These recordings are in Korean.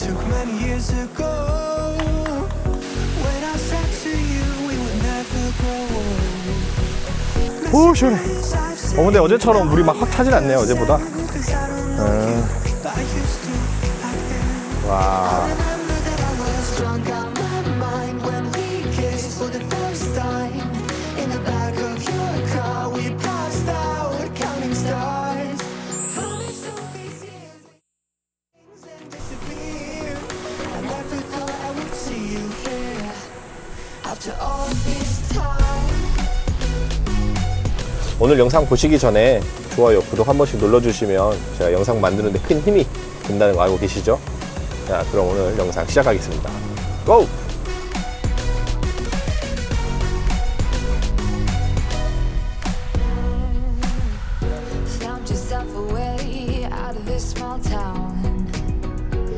took many years ago. When I said to you we would never grow. 오 시원해 어 근데 어제처럼 물이 막 확 차진 않네요 어제보다 오늘 영상 보시기 전에 좋아요 구독 한 번씩 눌러주시면 제가 영상 만드는데 큰 힘이 된다는 거 알고 계시죠? 자 그럼 오늘 영상 시작하겠습니다 고!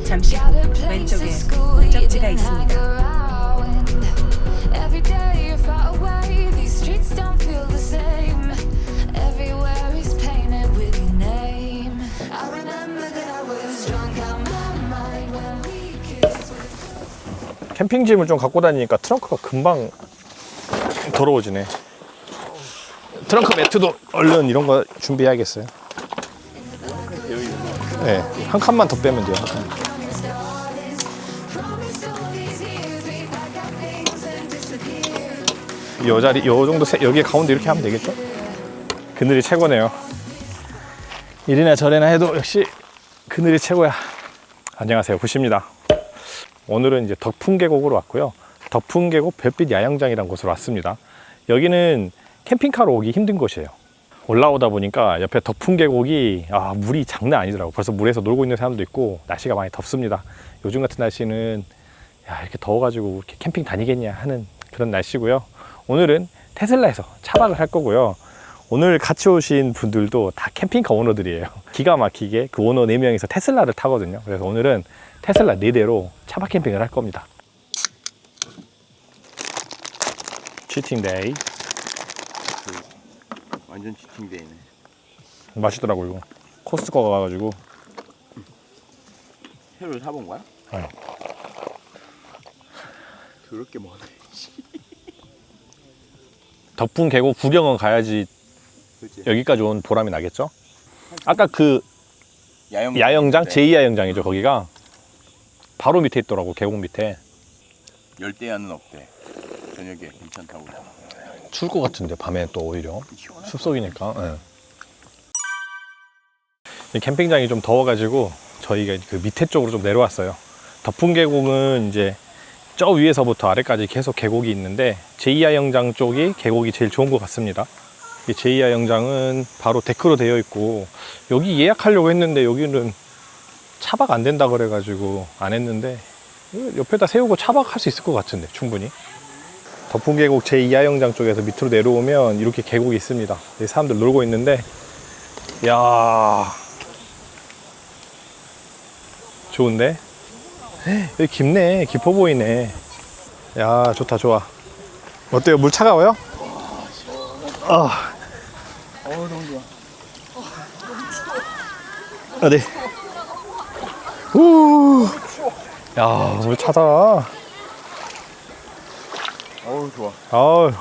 잠시 후 왼쪽에 목적지가 있습니다. 캠핑짐을 좀 갖고 다니니까 트렁크가 금방 더러워지네 트렁크 매트도 얼른 이런 거 준비해야겠어요 네, 한 칸만 더 빼면 돼요. 요 자리 요 정도 세- 여기 가운데 이렇게 하면 되겠죠? 그늘이 최고네요. 이리나 저래나 해도 역시 그늘이 최고야. 안녕하세요, 구십니다. 오늘은 이제 덕풍 계곡으로 왔고요. 덕풍 계곡 별빛 야영장이라는 곳으로 왔습니다. 여기는 캠핑카로 오기 힘든 곳이에요. 올라오다 보니까 옆에 덕풍 계곡이 아, 물이 장난 아니더라고. 벌써 물에서 놀고 있는 사람도 있고 날씨가 많이 덥습니다. 요즘 같은 날씨는 야 이렇게 더워가지고 이렇게 캠핑 다니겠냐 하는 그런 날씨고요. 오늘은 테슬라에서 차박을 할 거고요. 오늘 같이 오신 분들도 다 캠핑카 오너들이에요. 기가 막히게 그 오너 4명이서 테슬라를 타거든요. 그래서 오늘은 테슬라 4대로 차박 캠핑을 할 겁니다. 치팅데이 완전 치팅데이네. 맛있더라고요. 이거. 코스트코 가가지고 새로 사본 거야? 네. 더럽게 먹네. 덕풍 계곡 구경은 가야지 그렇지. 여기까지 온 보람이 나겠죠? 아까 그 야영 야영장 네. 제2야영장이죠 거기가 바로 밑에 있더라고 계곡 밑에 열대야는 없대. 저녁에 괜찮다고. 추울 것 같은데 밤에 또 오히려. 숲속이니까 예. 이 캠핑장이 좀 더워가지고 저희가 그 밑에 쪽으로 좀 내려왔어요 덕풍 계곡은 이제 저 위에서부터 아래까지 계속 계곡이 있는데 제2야 영장 쪽이 계곡이 제일 좋은 것 같습니다 이 제2야 영장은 바로 데크로 되어 있고 여기 예약하려고 했는데 여기는 차박 안 된다 그래가지고 안 했는데 옆에다 세우고 차박할 수 있을 것 같은데 충분히 덕풍 계곡 제2야영장 쪽에서 밑으로 내려오면 이렇게 계곡이 있습니다. 사람들 놀고 있는데, 야 좋은데? 여기 깊네. 깊어 보이네. 야, 좋다, 좋아. 어때요? 물 차가워요? 아. 어우 너무 좋아. 아, 네. 우. 야, 물 차다. 어우 좋아. 아우.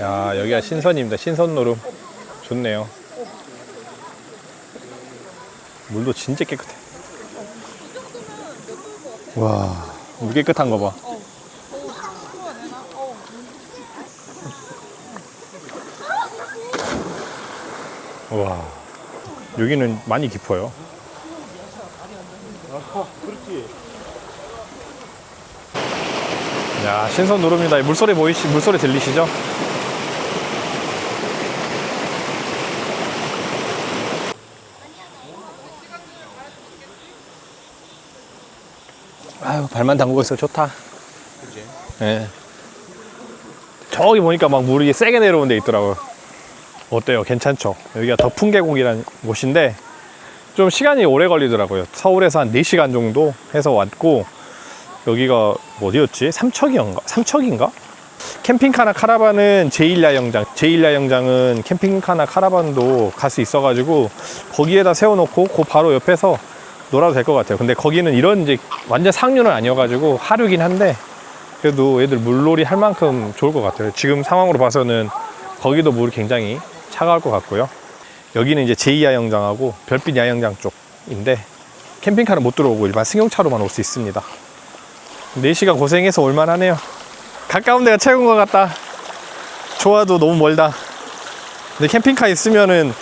야, 여기가 신선입니다. 신선 노름. 좋네요. 물도 진짜 깨끗해. 와, 물 깨끗한 거 봐. 와, 여기는 많이 깊어요. 야, 신선 노름입니다. 물소리 보이시, 물소리 들리시죠? 아유, 발만 담그고 있어. 좋다. 그지? 예. 저기 보니까 막 물이 세게 내려오는 데 있더라고요. 어때요? 괜찮죠? 여기가 덕풍계곡이라는 곳인데 좀 시간이 오래 걸리더라고요. 서울에서 한 4시간 정도 해서 왔고 여기가 어디였지? 삼척이었가? 삼척인가? 캠핑카나 카라반은 제1야영장, 제1야영장은 캠핑카나 카라반도 갈 수 있어가지고 거기에다 세워놓고 그 바로 옆에서 놀아도 될 것 같아요. 근데 거기는 이런 이제 완전 상류는 아니어가지고 하류긴 한데 그래도 애들 물놀이 할 만큼 좋을 것 같아요. 지금 상황으로 봐서는 거기도 물이 굉장히 차가울 것 같고요. 여기는 이제 제2야영장하고 별빛 야영장 쪽인데 캠핑카는 못 들어오고 일반 승용차로만 올 수 있습니다. 4시간 고생해서 올만하네요. 가까운 데가 최고인 것 같다. 좋아도 너무 멀다. 근데 캠핑카 있으면은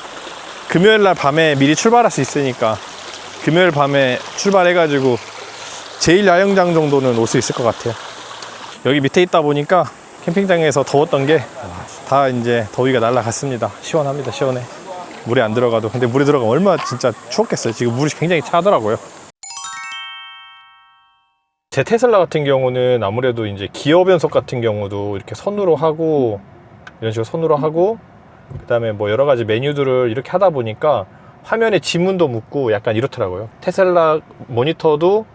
금요일 날 밤에 미리 출발할 수 있으니까 금요일 밤에 출발해가지고 제일 야영장 정도는 올 수 있을 것 같아요. 여기 밑에 있다 보니까 캠핑장에서 더웠던 게 다 이제 더위가 날라갔습니다. 시원합니다. 시원해. 물에 안 들어가도. 근데 물에 들어가면 얼마나 진짜 추웠겠어요. 지금 물이 굉장히 차더라고요. 제 테슬라 같은 경우는 아무래도 이제 기어 변속 같은 경우도 이렇게 선으로 하고 이런 식으로 선으로 하고 그 다음에 뭐 여러 가지 메뉴들을 이렇게 하다 보니까 화면에 지문도 묻고 약간 이렇더라고요. 테슬라 모니터도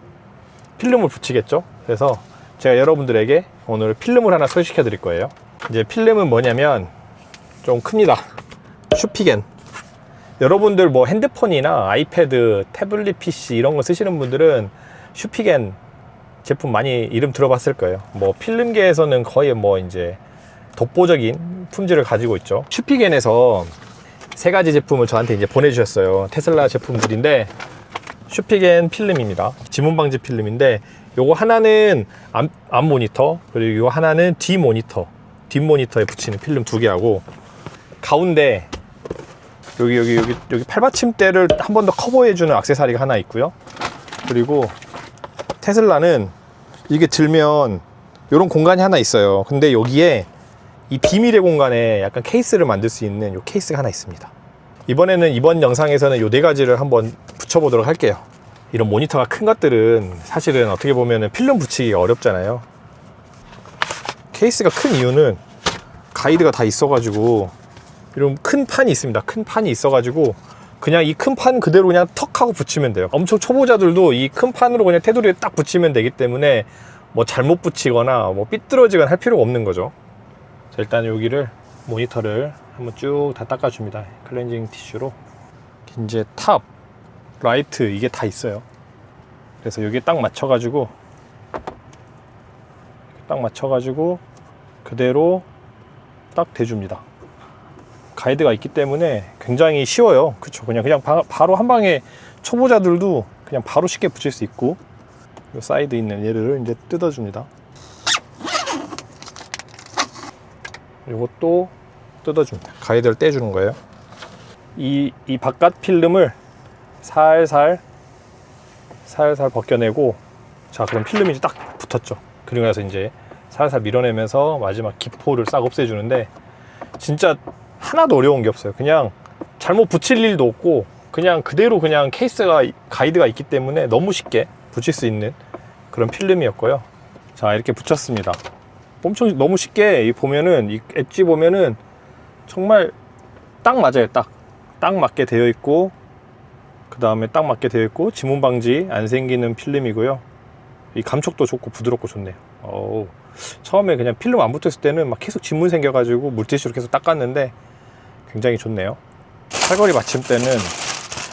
필름을 붙이겠죠. 그래서 제가 여러분들에게 오늘 필름을 하나 소개시켜 드릴 거예요. 이제 필름은 뭐냐면 좀 큽니다. 슈피겐. 여러분들 뭐 핸드폰이나 아이패드, 태블릿 PC 이런 거 쓰시는 분들은 슈피겐 제품 많이 이름 들어봤을 거예요. 뭐 필름계에서는 거의 뭐 이제 독보적인 품질을 가지고 있죠. 슈피겐에서 세 가지 제품을 저한테 이제 보내주셨어요. 테슬라 제품들인데 슈피겐 필름입니다. 지문 방지 필름인데 요거 하나는 앞, 앞 모니터 그리고 요 하나는 뒤 모니터 뒷 모니터에 붙이는 필름 두 개하고 가운데 여기 여기 여기 여기 팔받침대를 한 번 더 커버해주는 액세서리가 하나 있고요. 그리고 테슬라는 이게 들면 이런 공간이 하나 있어요. 근데 여기에 이 비밀의 공간에 약간 케이스를 만들 수 있는 이 케이스가 하나 있습니다. 이번에는 이번 영상에서는 이 네 가지를 한번 붙여보도록 할게요. 이런 모니터가 큰 것들은 사실은 어떻게 보면 필름 붙이기가 어렵잖아요. 케이스가 큰 이유는 가이드가 다 있어가지고 이런 큰 판이 있습니다. 큰 판이 있어가지고 그냥 이 큰 판 그대로 그냥 턱 하고 붙이면 돼요. 엄청 초보자들도 이 큰 판으로 그냥 테두리에 딱 붙이면 되기 때문에 뭐 잘못 붙이거나 뭐 삐뚤어지거나 할 필요가 없는 거죠. 자, 일단 여기를 모니터를 한번 쭉 다 닦아줍니다. 클렌징 티슈로. 이제 탑, 라이트 이게 다 있어요. 그래서 여기에 딱 맞춰가지고 딱 맞춰가지고 그대로 딱 대줍니다. 가이드가 있기 때문에 굉장히 쉬워요. 그쵸. 그냥, 그냥 바, 바로 한 방에 초보자들도 그냥 바로 쉽게 붙일 수 있고, 이 사이드 있는 얘를 이제 뜯어줍니다. 이것도 뜯어줍니다. 가이드를 떼주는 거예요. 이, 이 바깥 필름을 살살, 살살 벗겨내고, 자, 그럼 필름이 이제 딱 붙었죠. 그리고 나서 이제 살살 밀어내면서 마지막 기포를 싹 없애주는데, 진짜 하나도 어려운 게 없어요. 그냥 잘못 붙일 일도 없고 그냥 그대로 그냥 케이스가 가이드가 있기 때문에 너무 쉽게 붙일 수 있는 그런 필름이었고요. 자 이렇게 붙였습니다. 엄청 너무 쉽게 이 보면은 이 엣지 보면은 정말 딱 맞아요. 딱 딱 맞게 되어 있고 그 다음에 딱 맞게 되어 있고 지문 방지 안 생기는 필름이고요. 이 감촉도 좋고 부드럽고 좋네요. 어우. 처음에 그냥 필름 안 붙었을 때는 막 계속 지문 생겨가지고 물티슈로 계속 닦았는데 굉장히 좋네요. 팔걸이 받침대는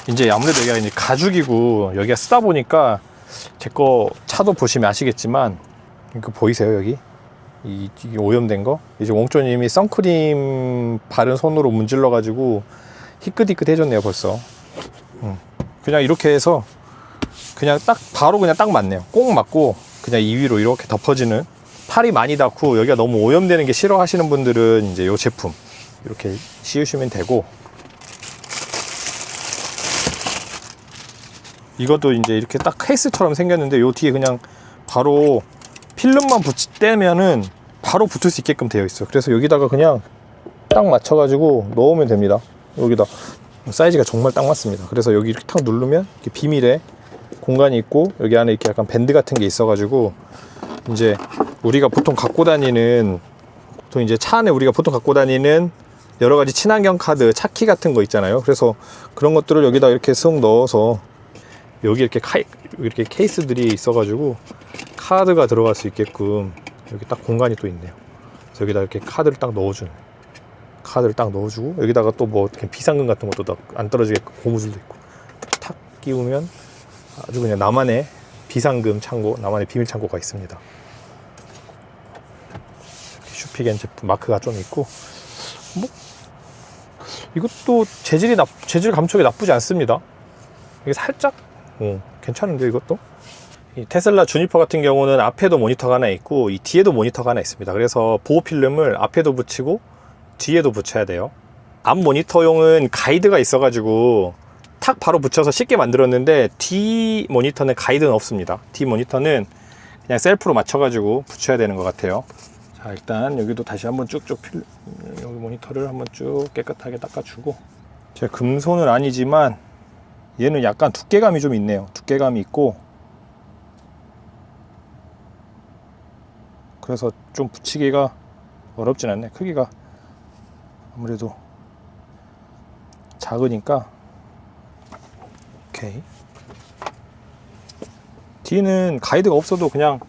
이제 아무래도 여기가 이제 가죽이고 여기가 쓰다 보니까 제 거 차도 보시면 아시겠지만 그 보이세요 여기 이, 이 오염된 거 이제 웡조님이 선크림 바른 손으로 문질러 가지고 희끗희끗 해줬네요 벌써. 음. 그냥 이렇게 해서 그냥 딱 바로 그냥 딱 맞네요. 꼭 맞고 그냥 이 위로 이렇게 덮어지는 팔이 많이 닿고 여기가 너무 오염되는 게 싫어하시는 분들은 이제 이 제품 이렇게 씌우시면 되고 이것도 이제 이렇게 딱 케이스처럼 생겼는데 요 뒤에 그냥 바로 필름만 붙이 떼면은 바로 붙을 수 있게끔 되어 있어요. 그래서 여기다가 그냥 딱 맞춰 가지고 넣으면 됩니다. 여기다 사이즈가 정말 딱 맞습니다. 그래서 여기 이렇게 탁 누르면 이렇게 비밀에 공간이 있고 여기 안에 이렇게 약간 밴드 같은 게 있어 가지고 이제 우리가 보통 갖고 다니는 보통 이제 차 안에 우리가 보통 갖고 다니는 여러 가지 친환경 카드, 차키 같은 거 있잖아요. 그래서 그런 것들을 여기다 이렇게 쓱 넣어서 여기 이렇게 카 이렇게 케이스들이 있어가지고 카드가 들어갈 수 있게끔 여기 딱 공간이 또 있네요. 그래서 여기다 이렇게 카드를 딱 넣어주는 카드를 딱 넣어주고 여기다가 또 뭐 비상금 같은 것도 안 떨어지게 고무줄도 있고 탁 끼우면 아주 그냥 나만의 비상금 창고, 나만의 비밀 창고가 있습니다. 슈피겐 제품 마크가 좀 있고, 뭐 이것도 재질이 나 재질 감촉이 나쁘지 않습니다. 이게 살짝, 어, 괜찮은데 이것도? 이 테슬라 주니퍼 같은 경우는 앞에도 모니터가 하나 있고 이 뒤에도 모니터가 하나 있습니다. 그래서 보호 필름을 앞에도 붙이고 뒤에도 붙여야 돼요. 앞 모니터용은 가이드가 있어가지고 탁 바로 붙여서 쉽게 만들었는데 뒤 모니터는 가이드는 없습니다. 뒤 모니터는 그냥 셀프로 맞춰가지고 붙여야 되는 것 같아요. 자 일단 여기도 다시 한번 쭉쭉 필 여기 모니터를 한번 쭉 깨끗하게 닦아주고 제 금손은 아니지만 얘는 약간 두께감이 좀 있네요. 두께감이 있고 그래서 좀 붙이기가 어렵진 않네. 크기가 아무래도 작으니까 오케이. 뒤는 가이드가 없어도 그냥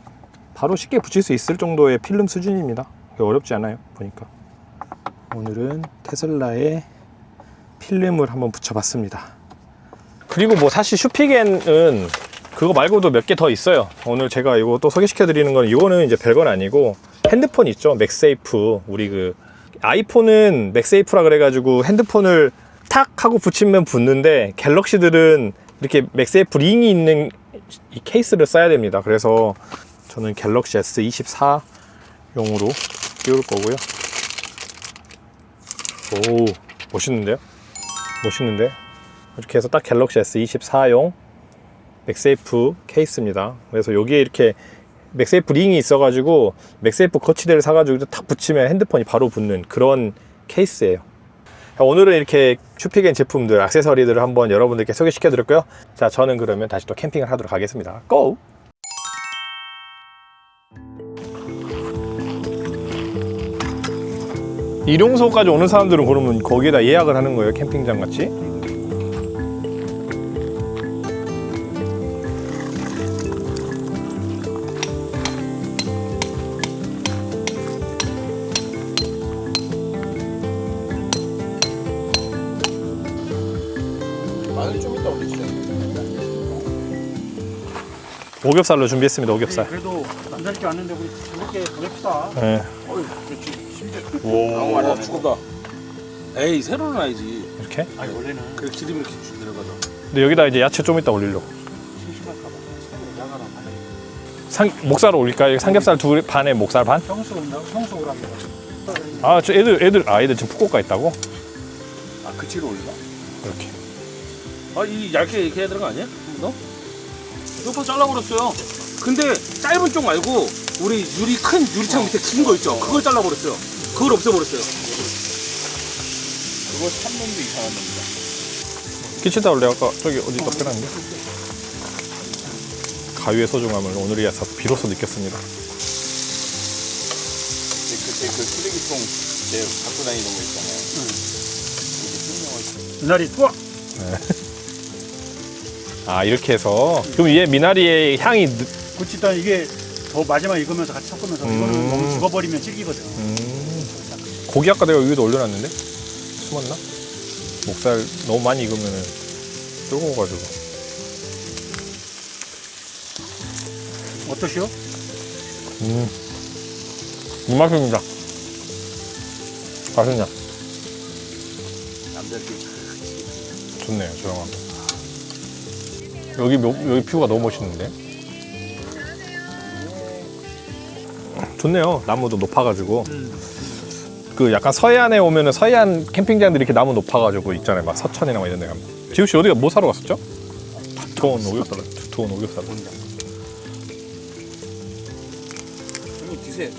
바로 쉽게 붙일 수 있을 정도의 필름 수준입니다. 어렵지 않아요. 보니까. 오늘은 테슬라의 필름을 한번 붙여봤습니다. 그리고 뭐 사실 슈피겐은 그거 말고도 몇 개 더 있어요. 오늘 제가 이거 또 소개시켜 드리는 건 이거는 이제 별건 아니고 핸드폰 있죠. 맥세이프. 우리 그 아이폰은 맥세이프라 그래가지고 핸드폰을 탁 하고 붙이면 붙는데 갤럭시들은 이렇게 맥세이프 링이 있는 이 케이스를 써야 됩니다. 그래서 저는 갤럭시 S24용으로 끼울 거고요. 오 멋있는데요? 멋있는데? 이렇게 해서 딱 갤럭시 S24용 맥세이프 케이스입니다. 그래서 여기에 이렇게 맥세이프 링이 있어가지고 맥세이프 거치대를 사가지고 탁 붙이면 핸드폰이 바로 붙는 그런 케이스예요. 오늘은 이렇게 슈피겐 제품들, 액세서리들을 한번 여러분들께 소개시켜 드렸고요. 자, 저는 그러면 다시 또 캠핑을 하도록 하겠습니다. 고! 일용소까지 오는 사람들은 그러면 거기에다 예약을 하는 거예요, 캠핑장 같이? 오겹살로 준비했습니다, 오겹살. 그래도 남자렇게 왔는데 우리 즐겁게 보냅시다. 네, 어이, 그렇지. 심지어. 오. 아무 말안 해. 죽었다. 에이 새로는 아니지. 이렇게. 아니 원래는 그래 기름이 이렇게 쭉 내려가다. 근데 여기다 이제 야채 좀 이따 올리려고. 심심할까봐 새로 나가라 말해. 상, 목살 올릴까요? 삼겹살 두 반에 목살 반? 형수 온다. 형수 오라고. 아, 저 애들, 애들, 아, 애들 지금 푸꾸오카 있다고? 아, 그치로 올리나? 이렇게. 아이 얇게 이렇게 해야 되는 거 아니야? 너? 이거 잘라버렸어요. 근데 짧은 쪽 말고 우리 유리 큰 유리창 밑에 긴 거 있죠? 그걸 잘라버렸어요. 그걸 없애버렸어요. 그거 산 놈도 이상한 놈이다. 끼치다 원래 아까 저기 어디 또 빼놨는데? 가위의 소중함을 오늘이야 비로소 느꼈습니다. 근데 그때 그 쓰레기통 내 갖고 다니는 거 있잖아요. 이날이 또 아, 이렇게 해서. 그럼 얘 미나리의 향이, 느- 굳히다 이게 더 마지막 익으면서 같이 섞으면서 음. 이거는 너무 죽어버리면 질기거든. 음, 고기 아까 내가 위에다 올려놨는데? 숨었나? 목살 너무 많이 익으면은 뜨거워가지고. 어떠시오? 음. 이 맛입니다. 맛있냐? 남자들이 좋네요, 조용하고. 여기, 묘- 여기 뷰가 너무 멋있는데? 좋네요. 나무도 높아가지고. 그 약간 서해안에 오면은 서해안 캠핑장들이 이렇게 나무 높아가지고 있잖아요. 막 서천이나 막 이런 데 가면. 지우 씨 어디가 뭐 사러 갔었죠? 두꺼운 오겹살, 두꺼운 오겹살. 이거 드세요.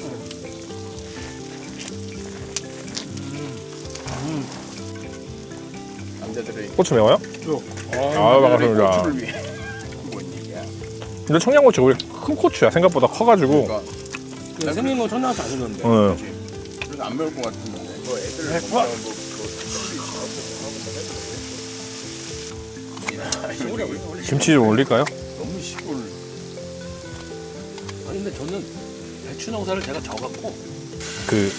남자들이 고추 매워요? 아, 반갑습니다. 고추를 위해. 뭔 얘기야? 근데 청양고추 우리 큰 고추야. 생각보다 커가지고. 그러니까 그 생긴 건 천장한테 안 주는데. 응. 그래서 안 매울 것 같은데. 뭐 애들 네, 뭐 와. 뭐 그거 김치 좀 올릴까요? 너무 시골. 아니 근데 저는 배추 농사를 제가 져갖고 그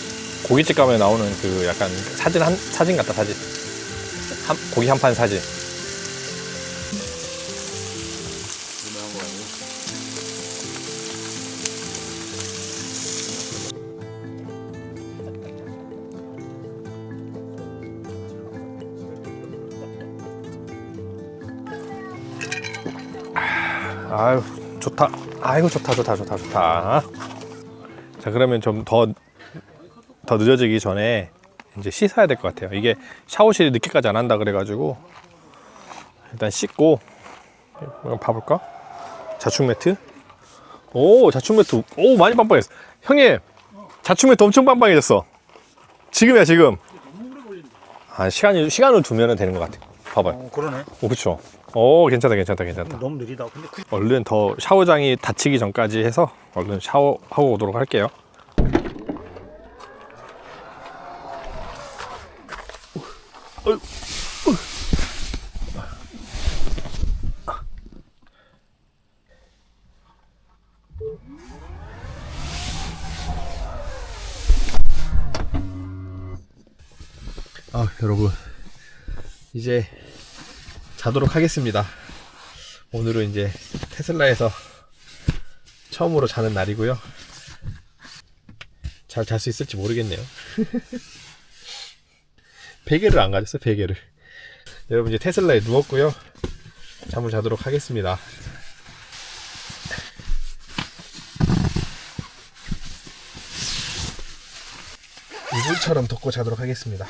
고깃집 가면 나오는 그 약간 사진 한 사진 같다 사진. 한, 고기 한 판 사지. 아유 좋다 아이고 좋다 좋다 좋다 좋다 자 그러면 좀 더 더 늦어지기 전에 이제 씻어야 될 것 같아요. 이게 샤워실이 늦게까지 안 한다 그래가지고 일단 씻고 한번 봐볼까? 자충 매트. 오 자충 매트. 오 많이 빵빵했어. 형님 자충 매트 엄청 빵빵해졌어. 지금이야 지금. 아 시간이 시간을 두면은 되는 것 같아. 봐봐요. 어, 그러네. 오 그렇죠. 오 괜찮다 괜찮다 괜찮다. 너무 느리다. 근데 그 얼른 더 샤워장이 닫히기 전까지 해서 얼른 샤워하고 오도록 할게요. 아 여러분 이제 자도록 하겠습니다. 오늘은 이제 테슬라에서 처음으로 자는 날이고요. 잘 잘 수 있을지 모르겠네요. 베개를 안 가졌어요, 베개를. 여러분 이제 테슬라에 누웠고요. 잠을 자도록 하겠습니다. 이불처럼 덮고 자도록 하겠습니다.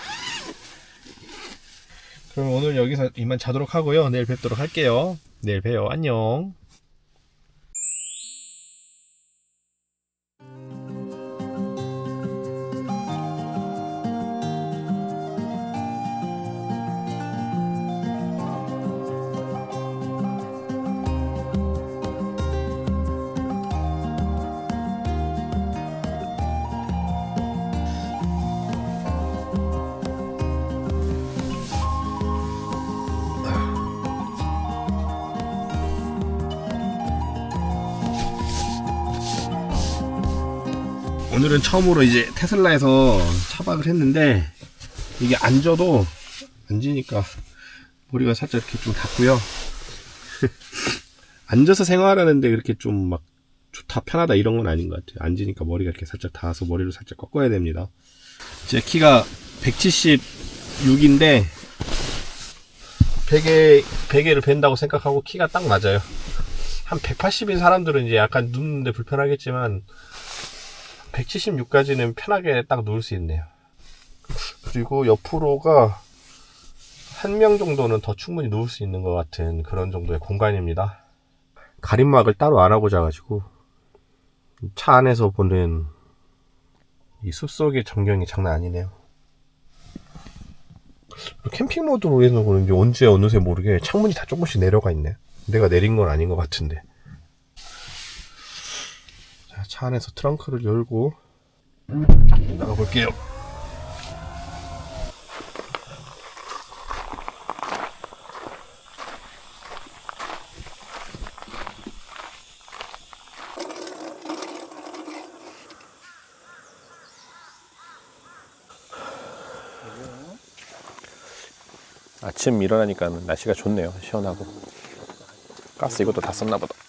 그럼 오늘 여기서 이만 자도록 하고요. 내일 뵙도록 할게요. 내일 봬요. 안녕. 오늘은 처음으로 이제 테슬라에서 차박을 했는데 이게 앉아도 앉으니까 머리가 살짝 이렇게 좀 닿고요. 앉아서 생활하는데 그렇게 좀 막 좋다 편하다 이런 건 아닌 것 같아요. 앉으니까 머리가 이렇게 살짝 닿아서 머리를 살짝 꺾어야 됩니다. 제 키가 176인데 베개 베개를 벤다고 생각하고 키가 딱 맞아요. 한 180인 사람들은 이제 약간 눕는데 불편하겠지만 176까지는 편하게 딱 누울 수 있네요. 그리고 옆으로가 한 명 정도는 더 충분히 누울 수 있는 것 같은 그런 정도의 공간입니다. 가림막을 따로 안 하고 자가지고 차 안에서 보는 이 숲속의 전경이 장난 아니네요. 캠핑 모드로 해서 그런지 언제 어느새 모르게 창문이 다 조금씩 내려가 있네. 내가 내린 건 아닌 것 같은데. 자, 차 안에서 트렁크를 열고 나가 볼게요. 아침 일어나니까 날씨가 좋네요. 시원하고. 가스 이것도 다 썼나 보다.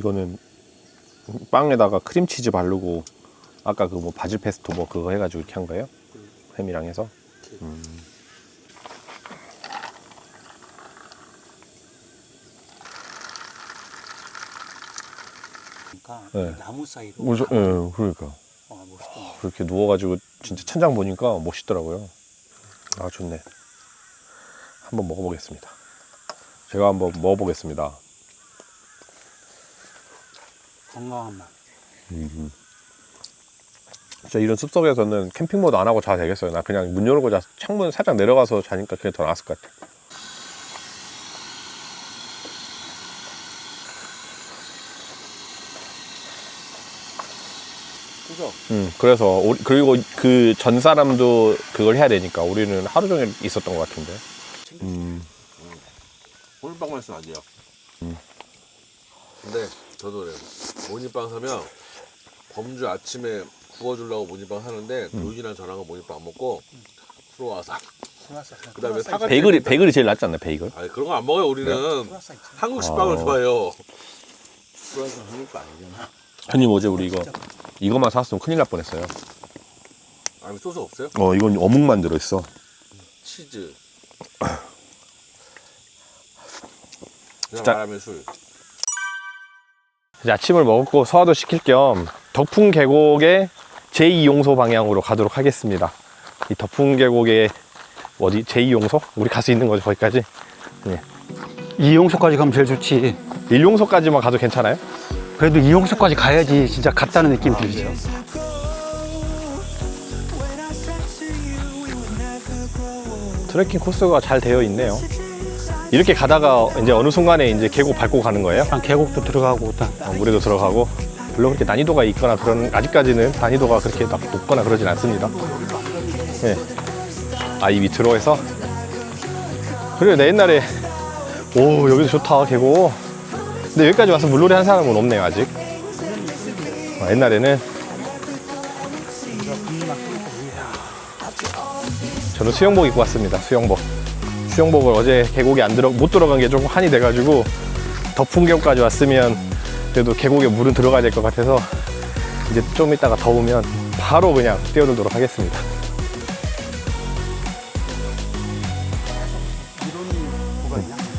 이거는 빵에다가 크림치즈 바르고 아까 그 뭐 바질 페스토 뭐 그거 해가지고 이렇게 한 거예요? 햄이랑 해서? 그러니까 네. 나무 사이로 무서, 예, 그러니까. 어, 멋있다. 그렇게 누워가지고 진짜 천장 보니까 멋있더라고요. 아, 좋네. 한번 먹어보겠습니다. 제가 한번 먹어보겠습니다. 건강한 맛. 진짜 이런 숲속에서는 캠핑 모드 안 하고 자도 되겠어요. 나 그냥 문 열고 자, 창문 살짝 내려가서 자니까 그게 더 나았을 것 같아. 그죠? 음, 그래서 우리, 그리고 그 전 사람도 그걸 해야 되니까 우리는 하루 종일 있었던 것 같은데. 음, 모닝빵만 있으면 안 돼요. 근데 저도 그래요. 모닝빵 사면 범주 아침에 구워주려고 모닝빵 하는데 도윤이랑 저랑은 모닝빵 안 먹고 들어와서 그 다음에 사과. 베이글이 베이글이 제일 낫지 않나 베이글? 아니 그런 거 안 먹어요. 우리는 한국 식 빵을 좋아해요. 프랑스 한국 거 아니잖아. 형님 어제 우리 이거 이거만 사왔으면 큰일 날 뻔했어요. 아니 소스 없어요? 어 이건 어묵만 들어 있어. 치즈. 그냥 진짜- 말하면 술. 이제 아침을 먹고 소화도 시킬 겸 덕풍 계곡의 제2용소 방향으로 가도록 하겠습니다. 이 덕풍 계곡의 어디 제2용소? 우리 갈 수 있는 거죠 거기까지? 이용소까지 가면 제일 좋지. 1용소까지만 가도 괜찮아요? 그래도 이용소까지 가야지 진짜 갔다는 느낌이 들죠. 트레킹 코스가 잘 되어 있네요. 이렇게 가다가 이제 어느 순간에 이제 계곡 밟고 가는 거예요. 일단 계곡도 들어가고 일단 어, 물에도 들어가고 별로 그렇게 난이도가 있거나 그런 아직까지는 난이도가 그렇게 막 높거나 그러진 않습니다. 예. 아이 밑으로 해서 그래 내 옛날에 오 여기도 좋다 계곡. 근데 여기까지 와서 물놀이 한 사람은 없네요 아직. 어, 옛날에는 저는 수영복 입고 왔습니다 수영복. 수영복을 어제 계곡에 안 들어 못 들어간 게 조금 한이 돼가지고 덮은 계곡까지 왔으면 그래도 계곡에 물은 들어가야 될 것 같아서 이제 좀 이따가 더우면 바로 그냥 뛰어들도록 하겠습니다.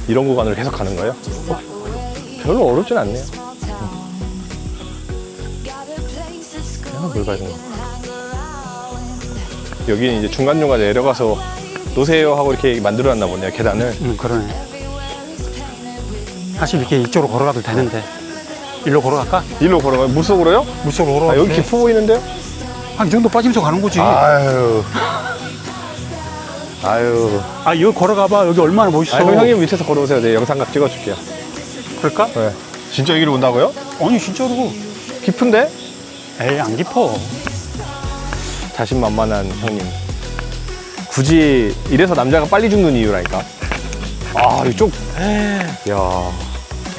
이런 구간을 계속 가는 거예요? 어, 별로 어렵진 않네요. 그냥 물 밟는 거. 여기는 이제 중간중간 내려가서 노세요 하고 이렇게 만들어놨나 보네요, 계단을. 음, 그러네. 사실 이렇게 이쪽으로 걸어가도 되는데 일로 걸어갈까? 일로 걸어가요? 물속으로요? 물속으로 아, 걸어가. 여기 깊어 보이는데요? 한 이 정도 빠지면서 가는 거지. 아, 아유. 아유. 여기 걸어가봐. 여기 얼마나 멋있어. 아, 그럼 형님 밑에서 걸어오세요. 내 영상각 찍어줄게요. 그럴까? 네. 진짜 여기로 온다고요? 아니 진짜로. 깊은데? 에이 안 깊어. 자신만만한 형님. 굳이 이래서 남자가 빨리 죽는 이유라니까. 아, 이쪽. 야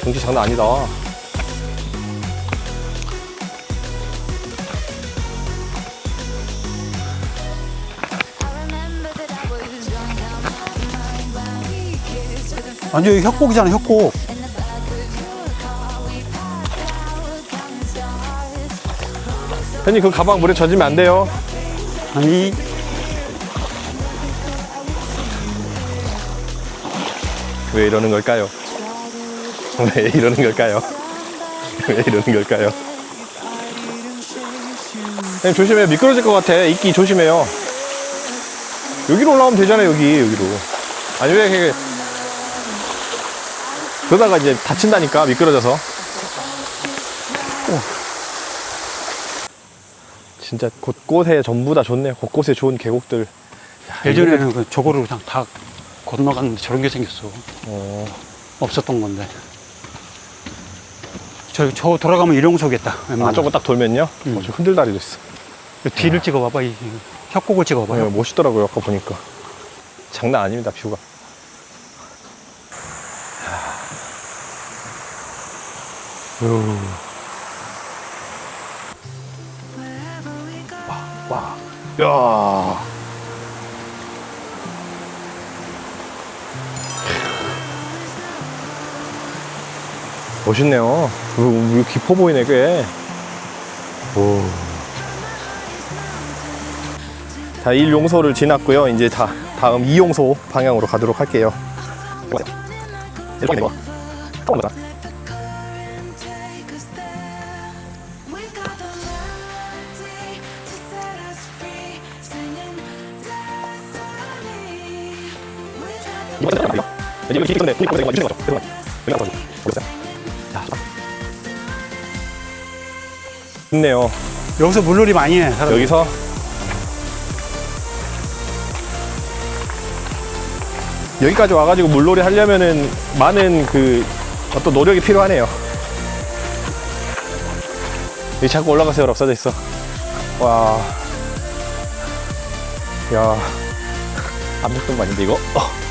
경치 장난 아니다. 완전 여기 협곡이잖아 협곡. 형님, 그 가방 물에 젖으면 안 돼요. 아니 왜 이러는 걸까요? 왜 이러는 걸까요? 왜 이러는 걸까요? 형님, 조심해요. 미끄러질 것 같아. 이끼 조심해요. 여기로 올라오면 되잖아요, 여기, 여기로. 아니, 왜 이렇게. 그러다가 이제 다친다니까, 미끄러져서. 오. 진짜 곳곳에 전부 다 좋네요. 곳곳에 좋은 계곡들. 야, 예전에는 그 저거를 그냥 다 건너갔는데 저런 게 생겼어. 어, 없었던 건데. 저, 저 돌아가면 일용소겠다. 아, 웬만하면. 저거 딱 돌면요? 음. 어, 저 흔들다리도 있어. 이 뒤를 찍어봐봐. 이, 이 협곡을 찍어봐 요. 네, 멋있더라고요, 아까 보니까. 장난 아닙니다, 뷰가. 우. 와, 와. 야. 멋있네요. 우, 우, 깊어 보이네, 꽤. 오. 자, 1용소를 지났고요. 이제 다, 다음 2용소 방향으로 가도록 할게요. free, singing destiny. We've got the 이거 잠깐만, 이거. 이거 길이 있던데, 이거 이거 좋네요. 여기서 물놀이 많이 해. 사람들. 여기서 여기까지 와가지고 물놀이 하려면은 많은 그 어떤 노력이 필요하네요. 여기 자꾸 올라가세요 라고 써져 있어. 와, 야, 거 아닌데 이거? 어.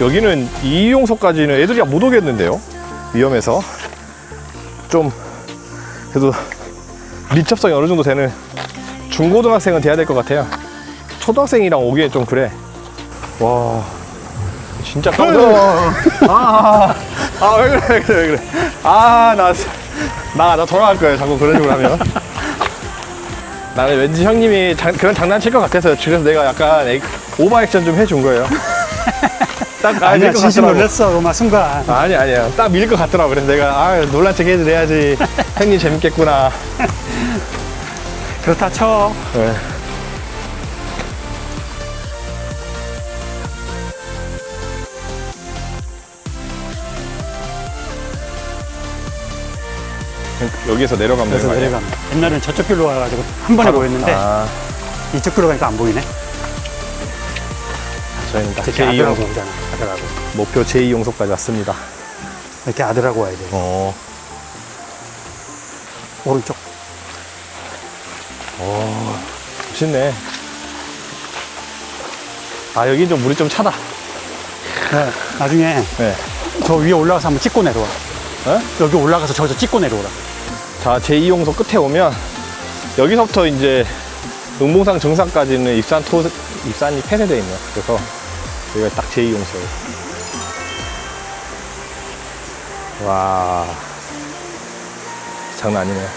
여기는 이용소까지는 애들이 못 오겠는데요? 위험해서 좀 그래도 밀접성이 어느 정도 되는 중고등학생은 돼야 될 것 같아요. 초등학생이랑 오기엔 좀 그래. 와, 진짜 깜짝 아, 아, 왜 그래, 왜 그래, 왜 그래. 아, 나, 나, 나 돌아갈 거예요. 자꾸 그런 식으로 하면. 나는 왠지 형님이 장- 그런 장난칠 것 같아서 그래서 내가 약간 액- 오버액션 좀 해준 거예요. 딱 아니야 밀것 진심 같더라고. 놀랐어 그막 순간. 아니 아니야. 딱 밀 것 같더라고. 그래서 내가 아 놀란 척 해도 돼야지. 형님 재밌겠구나. 그렇다 쳐. 네. 여기에서 내려가면 그래서 되는 거 아니야? 내려가면 옛날엔 저쪽 길로 와가지고 한 번에 보였는데 아, 이쪽 길로 가니까 안 보이네 저희는 딱 이렇게 아들하고 제2용소 오잖아 아들하고. 목표 제2용소까지 왔습니다. 이렇게 아들하고 와야 돼. 어, 오른쪽. 멋있네. 아 여긴 좀 물이 좀 차다. 네, 나중에 네. 저 위에 올라가서 한번 찍고 내려와. 어? 여기 올라가서 저기서 찍고 내려오라. 자, 제2용소 끝에 오면 여기서부터 이제 응봉산 정상까지는 입산 토, 입산이 폐쇄되어 있네요. 그래서 여기가 딱 제2용소예요. 와, 장난 아니네요.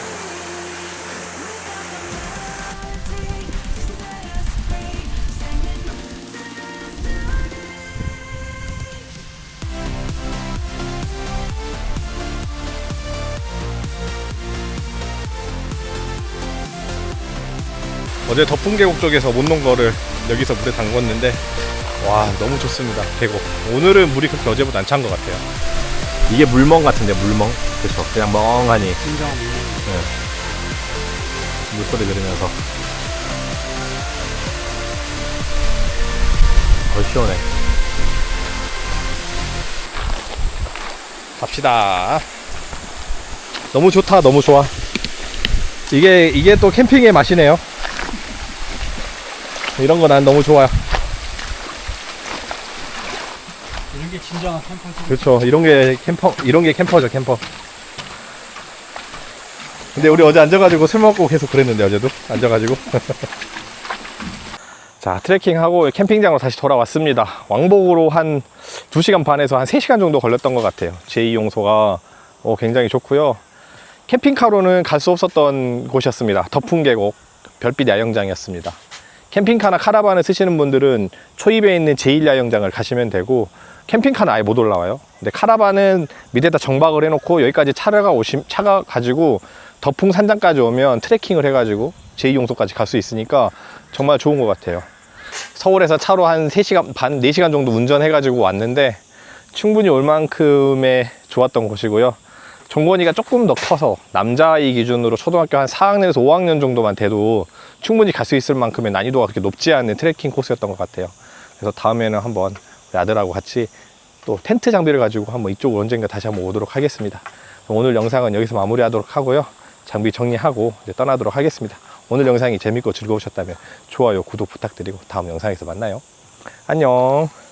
어제 덮은 계곡 쪽에서 못 논 거를 여기서 물에 담궜는데 와 너무 좋습니다. 계곡. 오늘은 물이 그렇게 어제보다 안 찬 것 같아요. 이게 물멍 같은데 물멍? 그렇죠 그냥 멍하니. 진정한 물소리 들으면서. 어 시원해. 갑시다. 너무 좋다 너무 좋아. 이게 이게 또 캠핑의 맛이네요. 이런 거 난 너무 좋아요 이런 게 진정한 캠퍼지 그렇죠. 이런 게 캠퍼 이런 게 캠퍼죠 캠퍼. 근데 우리 어제 앉아가지고 술 먹고 계속 그랬는데 어제도? 앉아가지고. 자 트레킹하고 캠핑장으로 다시 돌아왔습니다. 왕복으로 한 2시간 반에서 한 3시간 정도 걸렸던 것 같아요. 제2용소가 어, 굉장히 좋고요. 캠핑카로는 갈 수 없었던 곳이었습니다. 덮은 계곡 별빛 야영장이었습니다 캠핑카나 카라반을 쓰시는 분들은 초입에 있는 제1야영장을 가시면 되고 캠핑카는 아예 못 올라와요. 근데 카라반은 밑에다 정박을 해놓고 여기까지 차가 오시 차가 가지고 덕풍 산장까지 오면 트레킹을 해가지고 제2용소까지 갈 수 있으니까 정말 좋은 것 같아요. 서울에서 차로 한 3시간 반, 4시간 정도 운전해가지고 왔는데 충분히 올 만큼의 좋았던 곳이고요. 종건이가 조금 더 커서 남자아이 기준으로 초등학교 한 4학년에서 5학년 정도만 돼도 충분히 갈 수 있을 만큼의 난이도가 그렇게 높지 않은 트레킹 코스였던 것 같아요. 그래서 다음에는 한번 아들하고 같이 또 텐트 장비를 가지고 한번 이쪽으로 언젠가 다시 한번 오도록 하겠습니다. 오늘 영상은 여기서 마무리하도록 하고요. 장비 정리하고 이제 떠나도록 하겠습니다. 오늘 영상이 재밌고 즐거우셨다면 좋아요, 구독 부탁드리고 다음 영상에서 만나요. 안녕.